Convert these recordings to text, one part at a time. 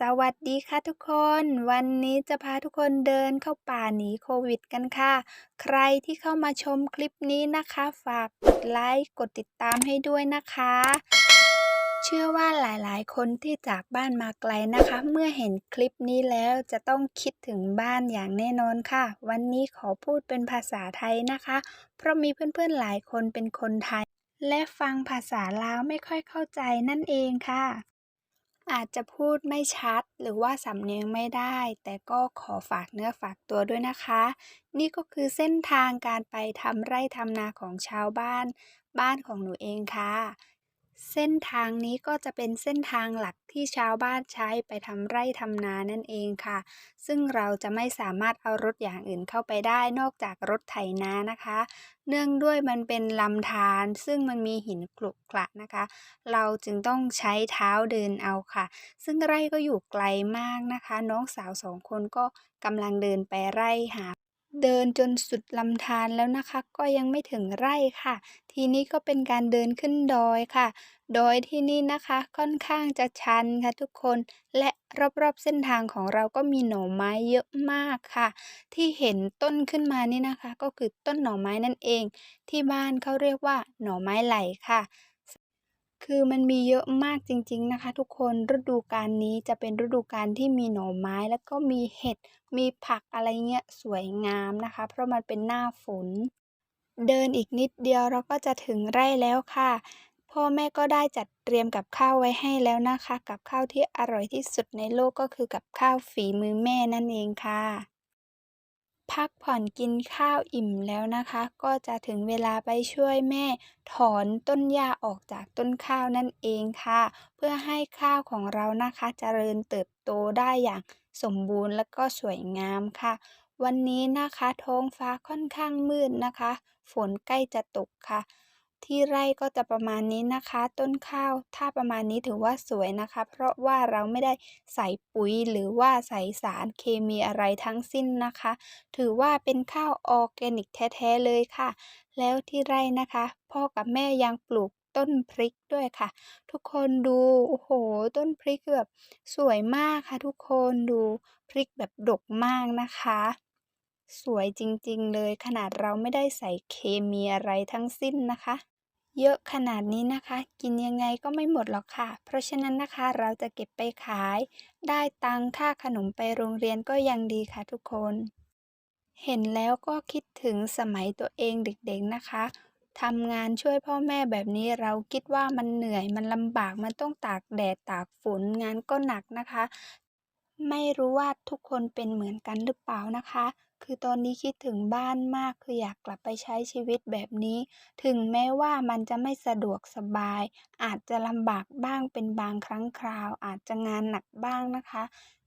สวัสดีค่ะทุกคน วันนี้จะพาทุกคนเดินเข้าป่าหนีโควิดกันค่ะ ใครที่เข้ามาชมคลิปนี้นะคะ ฝากกดไลค์กดติดตามให้ด้วยนะคะ เชื่อว่าหลายๆ คนที่จากบ้านมาไกลนะคะ เมื่อเห็นคลิปนี้แล้วจะต้องคิดถึงบ้านอย่างแน่นอนค่ะ วันนี้ขอพูดเป็นภาษาไทยนะคะ เพราะมีเพื่อนๆหลายคนเป็นคนไทย และฟังภาษาลาวไม่ค่อยเข้าใจนั่นเองค่ะ อาจจะพูดไม่ชัดหรือว่าสำเนียงไม่ได้ แต่ก็ขอฝากเนื้อฝากตัวด้วยนะคะ นี่ก็คือเส้นทางการไปทำไร่ทำนาของชาวบ้าน บ้านของหนูเองค่ะ เส้นทางนี้ก็จะเป็นเส้นทางหลักที่ชาวบ้านใช้ไปทำไร่ทำนานั่นเองค่ะ ซึ่งเราจะไม่สามารถเอารถอย่างอื่นเข้าไปได้นอกจากรถไถนานะคะ เนื่องด้วยมันเป็นลำธารซึ่งมันมีหินขรุขระนะคะ เราจึงต้องใช้เท้าเดินเอาค่ะ ซึ่งไร่ก็อยู่ไกลมากนะคะ น้องสาวสองคนก็กำลังเดินไปไร่หา เดินจนสุดลำธารแล้วนะคะ ก็ยังไม่ถึงไร่ค่ะ ทีนี้ก็เป็นการเดินขึ้นดอยค่ะ ดอยที่นี่นะคะค่อนข้างจะชันค่ะทุกคน และรอบๆเส้นทางของเราก็มีหน่อไม้เยอะมากค่ะ ที่เห็นต้นขึ้นมานี่นะคะ ก็คือต้นหน่อไม้นั่นเอง ที่บ้านเขาเรียกว่าหน่อไม้ไหลค่ะ คือมันมีเยอะมากจริง ๆนะคะ ทุกคนฤดูกาลนี้จะเป็นฤดูกาลที่มีหน่อไม้แล้วก็มีเห็ดมีผักอะไรเงี้ยสวยงามนะคะ เพราะมันเป็นหน้าฝน เดินอีกนิดเดียวเราก็จะถึงไร่แล้วค่ะ พ่อแม่ก็ได้จัดเตรียมกับข้าวไว้ให้แล้วนะคะ กับข้าวที่อร่อยที่สุดในโลกก็คือกับข้าวฝีมือแม่นั่นเองค่ะ พักผ่อนกินข้าวอิ่มแล้วนะคะ ก็จะถึงเวลาไปช่วยแม่ ถอนต้นหญ้าออกจากต้นข้าวนั่นเองค่ะ เพื่อให้ข้าวของเรานะคะเจริญเติบโตได้อย่างสมบูรณ์และก็สวยงามค่ะ วันนี้นะคะท้องฟ้าค่อนข้างมืดนะคะ ฝนใกล้จะตกค่ะ ที่ไร่ก็จะประมาณนี้นะคะ ต้นข้าวถ้าประมาณนี้ถือว่าสวยนะคะ เพราะว่าเราไม่ได้ใส่ปุ๋ยหรือว่าใส่สารเคมีอะไรทั้งสิ้นนะคะ ถือว่าเป็นข้าวออร์แกนิกแท้ๆเลยค่ะ แล้วที่ไร่นะคะ พ่อกับแม่ยังปลูกต้นพริกด้วยค่ะ ทุกคนดูโอ้โห ต้นพริกแบบสวยมากค่ะ ทุกคนดูพริกแบบดกมากนะคะ สวยจริงๆเลยขนาดเราไม่ได้ใส่เคมีอะไรทั้งสิ้นนะคะ เยอะขนาดนี้นะคะ กินยังไงก็ไม่หมดหรอกค่ะ เพราะฉะนั้นนะคะเราจะเก็บไปขาย ได้ตังค่าขนมไปโรงเรียนก็ยังดีค่ะทุกคน เห็นแล้วก็คิดถึงสมัยตัวเองเด็กๆนะคะทำงานช่วยพ่อแม่แบบนี้เราคิดว่ามันเหนื่อยมันลำบากมันต้องตากแดดตากฝนงานก็หนักนะคะ ไม่รู้ว่าทุกคนเป็นเหมือนกันหรือเปล่านะคะ คือตอนนี้คิดถึงบ้านมาก คืออยากกลับไปใช้ชีวิตแบบนี้ ถึงแม้ว่ามันจะไม่สะดวกสบาย อาจจะลำบากบ้างเป็นบางครั้งคราว อาจจะงานหนักบ้างนะคะ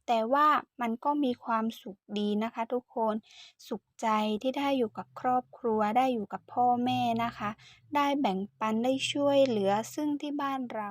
แต่ว่ามันก็มีความสุขดีนะคะทุกคน สุขใจที่ได้อยู่กับครอบครัว ได้อยู่กับพ่อแม่นะคะ ได้แบ่งปัน ได้ช่วยเหลือซึ่งที่บ้านเรา